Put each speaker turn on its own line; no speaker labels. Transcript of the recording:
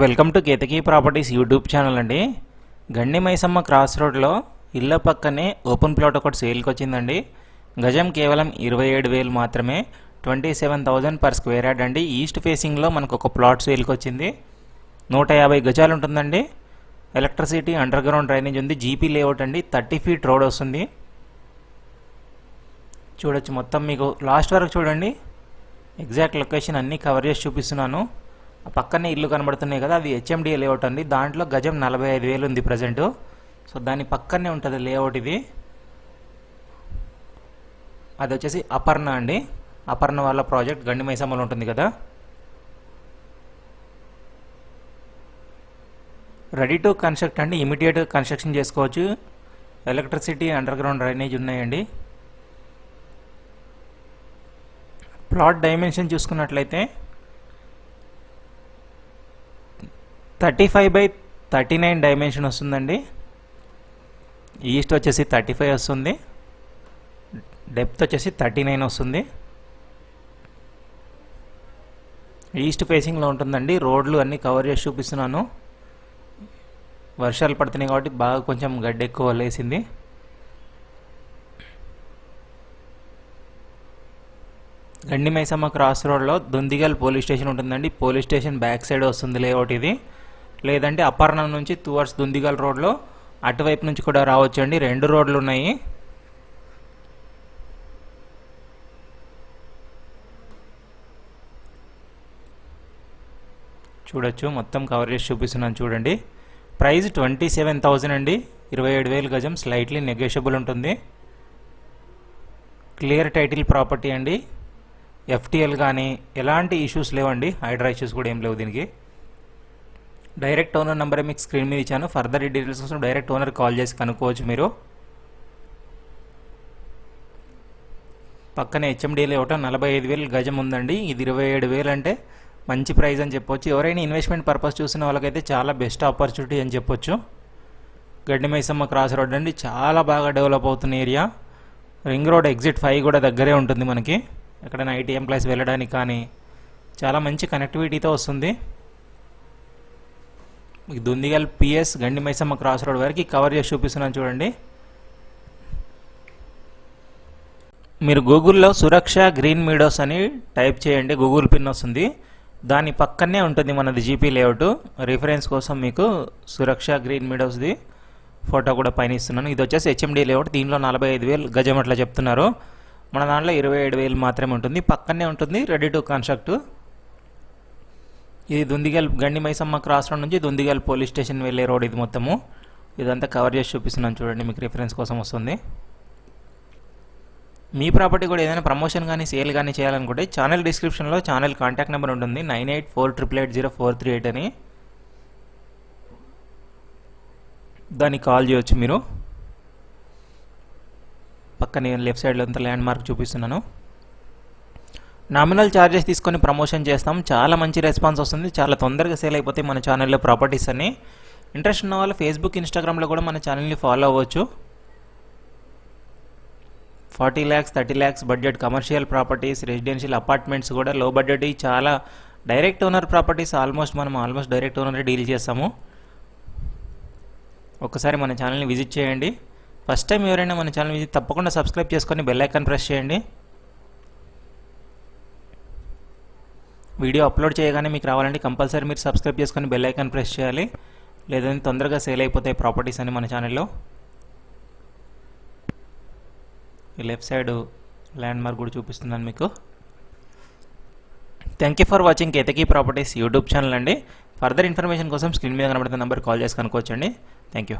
Welcome to Ketaki properties YouTube channel అండి. Gandi Maisamma cross రోడ్లో ఇళ్ళ పక్కనే ఓపెన్ ప్లాట్ ఒకటి సేల్కి వచ్చిందండి గజం కేవలం ఇరవై ఏడు వేలు మాత్రమే twenty seven thousand per square yard అండి. ఈస్ట్ ఫేసింగ్లో మనకు ఒక ప్లాట్ సేల్కి వచ్చింది నూట యాభై గజాలు ఉంటుందండి ఎలక్ట్రిసిటీ అండర్ గ్రౌండ్ డ్రైనేజ్ ఉంది. జీపీ లేఅవుట్ అండి. థర్టీ ఫీట్ రోడ్ వస్తుంది. చూడొచ్చు మొత్తం మీకు లాస్ట్ వరకు చూడండి. ఎగ్జాక్ట్ లొకేషన్ అన్నీ కవర్ చేసి చూపిస్తున్నాను. పక్కనే ఇల్లు కనబడుతున్నాయి కదా అది హెచ్ఎండిఏ లేఅవుట్ అండి. దాంట్లో గజం నలభై ఐదు వేలు ఉంది ప్రజెంటు. సో దాని పక్కనే ఉంటుంది లేఅవుట్ ఇది. అది వచ్చేసి అపర్ణ అండి. అపర్ణ వాళ్ళ ప్రాజెక్ట్ గండి మైసమ్మలో ఉంటుంది కదా. రెడీ టు కన్స్ట్రక్ట్ అండి. ఇమీడియట్ కన్స్ట్రక్షన్ చేసుకోవచ్చు. ఎలక్ట్రిసిటీ అండర్ గ్రౌండ్ డ్రైనేజ్ ఉన్నాయండి. ప్లాట్ డైమెన్షన్ చూసుకున్నట్లయితే thirty five by thirty nine dimension వస్తుందండి. ఈస్ట్ వచ్చేసి థర్టీ ఫైవ్ వస్తుంది. డెప్త్ వచ్చేసి థర్టీ నైన్ వస్తుంది. ఈస్ట్ ఫేసింగ్లో ఉంటుందండి. రోడ్లు అన్నీ కవర్ చేసి చూపిస్తున్నాను. వర్షాలు పడుతున్నాయి కాబట్టి బాగా కొంచెం గడ్డ ఎక్కువ లేసింది. గండిమైసమ్మ క్రాస్ రోడ్లో దుందిగల్ పోలీస్ స్టేషన్ ఉంటుందండి. పోలీస్ స్టేషన్ బ్యాక్ సైడ్ వస్తుంది లేఅవుట్ ఇది. లేదంటే అపర్ణం నుంచి తువర్స్ దుందిగల్ రోడ్లో అటువైపు నుంచి కూడా రావచ్చు అండి రెండు రోడ్లు ఉన్నాయి. చూడొచ్చు. మొత్తం కవర్ చేసి చూపిస్తున్నాను చూడండి. ప్రైస్ ట్వంటీ సెవెన్ థౌజండ్ అండి. ఇరవై ఏడు వేలు గజం. స్లైట్లీ నెగోషియబుల్ ఉంటుంది. క్లియర్ టైటిల్ ప్రాపర్టీ అండి. ఎఫ్టీఎల్ కానీ ఎలాంటి ఇష్యూస్ లేవండి. హైడ్రా ఇష్యూస్ కూడా ఏం లేవు దీనికి. డైరెక్ట్ ఓనర్ నెంబర్ మీకు స్క్రీన్ మీద ఇచ్చాను. ఫర్దర్ డీటెయిల్స్ కోసం డైరెక్ట్ ఓనర్ కాల్ చేసి కనుక్కోవచ్చు మీరు. పక్కనే హెచ్ఎండిఏ ఇవ్వటం నలభై ఐదు వేలు గజం ఉందండి. ఇది ఇరవై ఏడు వేలు అంటే మంచి ప్రైస్ అని చెప్పొచ్చు. ఎవరైనా ఇన్వెస్ట్మెంట్ పర్పస్ చూసిన వాళ్ళకైతే చాలా బెస్ట్ ఆపర్చునిటీ అని చెప్పొచ్చు. గడ్డి మైసమ్మ క్రాస్ రోడ్ అండి. చాలా బాగా డెవలప్ అవుతున్న area. Ring road exit five కూడా దగ్గరే ఉంటుంది మనకి. ఎక్కడైనా ఐటీ ఎంప్లాయీస్ వెళ్ళడానికి కానీ చాలా మంచి కనెక్టివిటీతో వస్తుంది. మీకు Dundigal PS Gandi Maisamma cross road వరకు కవర్ చేసి చూపిస్తున్నాను చూడండి. మీరు గూగుల్లో సురక్ష గ్రీన్ మీడోస్ అని టైప్ చేయండి గూగుల్ పిన్ వస్తుంది. దాని పక్కనే ఉంటుంది మనది జీపీ లేఅవుట్ రిఫరెన్స్ కోసం మీకు సురక్ష గ్రీన్ మీడోస్ది ఫోటో కూడా పైన ఇస్తున్నాను. ఇది వచ్చేసి హెచ్ఎండి లేఅవుట్ దీనిలో నలభై ఐదు వేలు గజం అట్లా చెప్తున్నారు. మన దాంట్లో ఇరవై ఏడు వేలు మాత్రమే ఉంటుంది. పక్కనే ఉంటుంది రెడీ టు కన్స్ట్రక్ట్. ఇది దుందిగల్ గండి మైసమ్మ క్రాస్ రోడ్ నుంచి దుందిగల్ పోలీస్ స్టేషన్ వెళ్ళే రోడ్ ఇది మొత్తము. ఇదంతా కవర్ చేసి చూపిస్తున్నాను చూడండి మీకు రిఫరెన్స్ కోసం వస్తుంది. మీ ప్రాపర్టీ కూడా ఏదైనా ప్రమోషన్ కానీ సేల్ కానీ చేయాలనుకుంటే ఛానల్ డిస్క్రిప్షన్లో ఛానల్ కాంటాక్ట్ నెంబర్ ఉంటుంది. Nine eight four triple eight zero four three eight అని. దానికి కాల్ చేయొచ్చు మీరు. పక్కన లెఫ్ట్ సైడ్లో అంతా ల్యాండ్ మార్క్ చూపిస్తున్నాను. నామినల్ ఛార్జెస్ తీసుకొని ప్రమోషన్ చేస్తాం. చాలా మంచి రెస్పాన్స్ వస్తుంది. చాలా తొందరగా సేల్ అయిపోతాయి మన ఛానల్లో ప్రాపర్టీస్ అని ఇంట్రెస్ట్ ఉన్న వాళ్ళు ఫేస్బుక్ ఇన్స్టాగ్రామ్లో కూడా మన ఛానల్ని ఫాలో అవ్వచ్చు. Forty lakhs thirty lakhs budget commercial properties residential apartments కూడా లో బడ్జెట్ చాలా డైరెక్ట్ ఓనర్ ప్రాపర్టీస్ ఆల్మోస్ట్ మనం ఆల్మోస్ట్ డైరెక్ట్ ఓనర్ డీల్ చేస్తాము. ఒకసారి మన ఛానల్ని విజిట్ చేయండి. ఫస్ట్ టైం ఎవరైనా మన ఛానల్ విజిట్ తప్పకుండా సబ్స్క్రైబ్ చేసుకొని బెల్ ఐకాన్ ప్రెస్ చేయండి. వీడియో అప్లోడ్ చేయగానే మీకు రావాలంటే కంపల్సరీ మీరు సబ్స్క్రైబ్ చేసుకొని బెల్ ఐకాన్ ప్రెస్ చేయాలి. లేదంటే తొందరగా సేల్ అయిపోతాయి ప్రాపర్టీస్ అని మన ఛానల్లో ఈ లెఫ్ట్ సైడ్ ల్యాండ్ మార్క్ కూడా చూపిస్తున్నాను మీకు. Thank you for watching Ketaki properties YouTube channel అండి. ఫర్దర్ ఇన్ఫర్మేషన్ కోసం స్క్రీన్ మీద కనబడుతున్న నెంబర్ కాల్ చేసి కనుక్కోవచ్చండి. Thank you